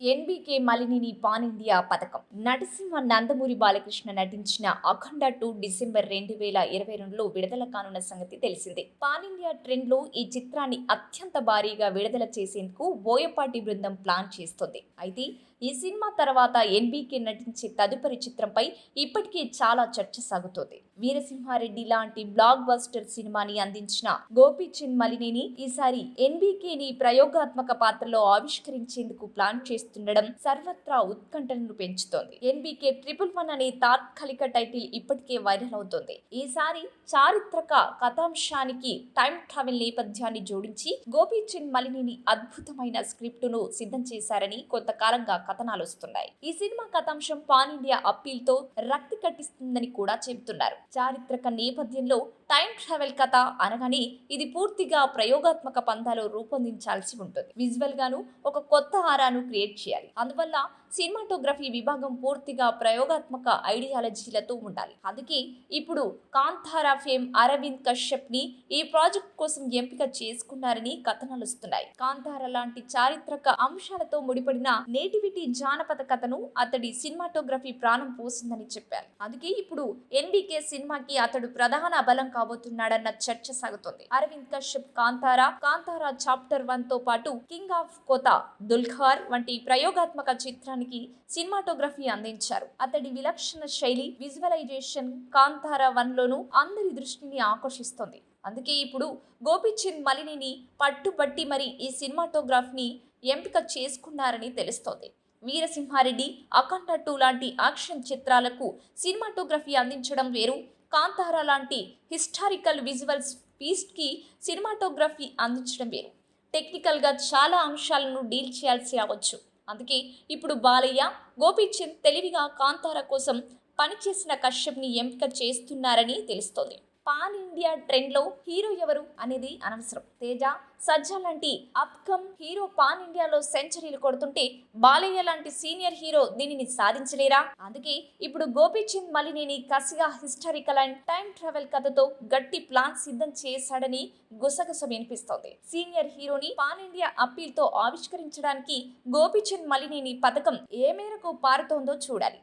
NBK మలినిని pan India పథకం. నటసింహ నందమూరి బాలకృష్ణ నటించిన అఖండ two December రెండు వేల ఇరవై రెండులో విడుదల కానున్న సంగతి తెలిసిందే. పాన్ ఇండియా ట్రెండ్లో ఈ చిత్రాన్ని అత్యంత భారీగా విడుదల చేసేందుకు బోయపాటి బృందం ప్లాన్ చేస్తోంది. అయితే ఈ సినిమా తర్వాత ఎన్బీకే నటించే తదుపరి చిత్రంపై ఇప్పటికే చాలా చర్చ సాగుతోంది. వీరసింహారెడ్డి లాంటి బ్లాక్ బస్టర్ సినిమాని అందించిన గోపీచంద్ మలినేని ఈసారి ఎన్బీకేని ప్రయోగాత్మక పాత్రలో ఆవిష్కరించేందుకు ప్లాన్ చేస్తుండడం సర్వత్రా ఉత్కంఠను పెంచుతోంది. ఎన్బీకే ట్రిపుల్ వన్ అనే తాత్కాలిక టైటిల్ ఇప్పటికే వైరల్ అవుతోంది. ఈసారి చారిత్రక కథాంశానికి టైం ట్రావెల్ నేపథ్యాన్ని జోడించి గోపీచంద్ మలినేని అద్భుతమైన స్క్రిప్టును సిద్ధం చేశారని కొంతకాలంగా కథనాలు వస్తున్నాయి. ఈ సినిమా కథాంశం పాన్ ఇండియా అప్పీల్తో రక్తి కట్టిస్తుందని కూడా చెబుతున్నారు. చారిత్రక నేపథ్యంలో టైం ట్రావెల్ కథ అనగానే ఇది పూర్తిగా ప్రయోగాత్మక పందాలో రూపొందించాల్సి ఉంటుంది. విజువల్ గాను ఒక కొత్త ఆరాను క్రియేట్ చేయాలి. అందువల్ల సినిమాటోగ్రఫీ విభాగం పూర్తిగా ప్రయోగాత్మక ఐడియాలజీలతో ఉండాలి. అందుకే ఇప్పుడు కాంతారా ఫేమ్ అరవింద్ కశ్యప్ని ఈ ప్రాజెక్ట్ కోసం ఎంపిక చేసుకున్నారని కథనాలు వస్తున్నాయి కాంతార లాంటి చారిత్రక అంశాలతో ముడిపడిన నేటివిటీ జానపద కథను అతడి సినిమాటోగ్రఫీ ప్రాణం పోసిందని చెప్పారు. అందుకే ఇప్పుడు ఎన్బికే సినిమాకి అతడు ప్రధాన బలం కాబోతున్నాడన్న చర్చ సాగుతోంది. అరవింద్ కశ్యప్ కాంతారా కాంతారా చాప్టర్ వన్తో పాటు కింగ్ ఆఫ్ కోత దుల్ఖార్ వంటి ప్రయోగాత్మక చిత్రానికి సినిమాటోగ్రఫీ అందించారు. అతడి విలక్షణ శైలి విజువలైజేషన్ కాంతారా వన్ లోను అందరి దృష్టిని ఆకర్షిస్తోంది. అందుకే ఇప్పుడు గోపిచంద్ మలినిని పట్టుబట్టి మరి ఈ సినిమాటోగ్రాఫ్ని ఎంపిక చేసుకున్నారని తెలుస్తోంది. వీరసింహారెడ్డి అఖండ టూ లాంటి యాక్షన్ చిత్రాలకు సినిమాటోగ్రఫీ అందించడం వేరు. కాంతారా లాంటి హిస్టారికల్ విజువల్స్ పీస్కి సినిమాటోగ్రఫీ అందించడం వేరు. టెక్నికల్గా చాలా అంశాలను డీల్ చేయాల్సి రావచ్చు. అందుకే ఇప్పుడు బాలయ్య గోపీచంద్ తెలివిగా కాంతార కోసం పనిచేసిన కశ్యప్ని ఎంపిక చేస్తున్నారని తెలుస్తోంది. పాన్ ఇండియా ట్రెండ్లో హీరో ఎవరు అనేది అనవసరం. తేజ సజ్జా లాంటి అప్కమ్ హీరో పాన్ ఇండియాలో సెంచరీలు కొడుతుంటే బాలయ్య లాంటి సీనియర్ హీరో దీనిని సాధించలేరా? అందుకే ఇప్పుడు గోపీచంద్ మలినేని కసిగా హిస్టారికల్ అండ్ టైం ట్రావెల్ కథతో గట్టి ప్లాన్ సిద్ధం చేశాడని గుసగుస వినిపిస్తోంది సీనియర్ హీరోని పాన్ ఇండియా అప్పీల్తో ఆవిష్కరించడానికి గోపీచంద్ మలినేని పథకం ఏ మేరకు పారుతోందో చూడాలి.